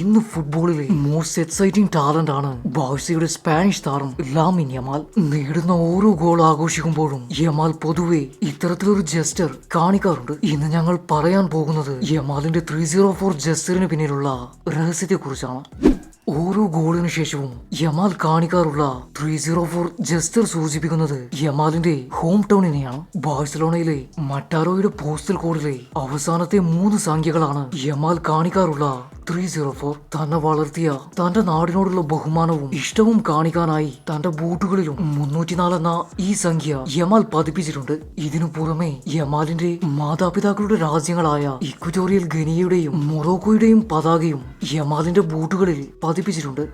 ഇന്ന് ഫുട്ബോളിലെ most exciting talent ആണ് ബാഴ്സയുടെ സ്പാനിഷ് താരം ലാമിൻ യമാൽ. നേടുന്ന ഓരോ ഗോൾ ആഘോഷിക്കുമ്പോഴും യമാൽ പൊതുവെ ഇത്തരത്തിലൊരു ജസ്റ്റർ കാണിക്കാറുണ്ട്. ഇന്ന് ഞങ്ങൾ പറയാൻ പോകുന്നത് യമാലിന്റെ ത്രീ സീറോ ഫോർ ജസ്റ്ററിന് പിന്നിലുള്ള രഹസ്യത്തെ കുറിച്ചാണ് ഓരോ ഗോളിനു ശേഷവും യമാൽ കാണിക്കാറുള്ള ത്രീ സീറോ ഫോർ ജസ്റ്റർ സൂചിപ്പിക്കുന്നത് യമാലിന്റെ ഹോം ടൗണിനെയാണ് ബാഴ്സലോണയിലെ മറ്റാരോയുടെ പോസ്റ്റൽ കോഡിലെ അവസാനത്തെ മൂന്ന് സംഖ്യകളാണ് യമാൽ കാണിക്കാറുള്ള ത്രീ സീറോ ഫോർ തന്നെ വളർത്തിയ തന്റെ നാടിനോടുള്ള ബഹുമാനവും ഇഷ്ടവും കാണിക്കാനായി തന്റെ ബൂട്ടുകളിലും മുന്നൂറ്റിനാല് എന്ന ഈ സംഖ്യ യമാൽ പതിപ്പിച്ചിട്ടുണ്ട്. ഇതിനു പുറമെ യമാലിന്റെ മാതാപിതാക്കളുടെ രാജ്യങ്ങളായ ഇക്വറ്റോറിയൽ ഗനിയുടെയും മൊറോക്കോയുടെയും പതാകയും യമാലിന്റെ ബൂട്ടുകളിൽ പതിപ്പിച്ചിട്ടുണ്ട്.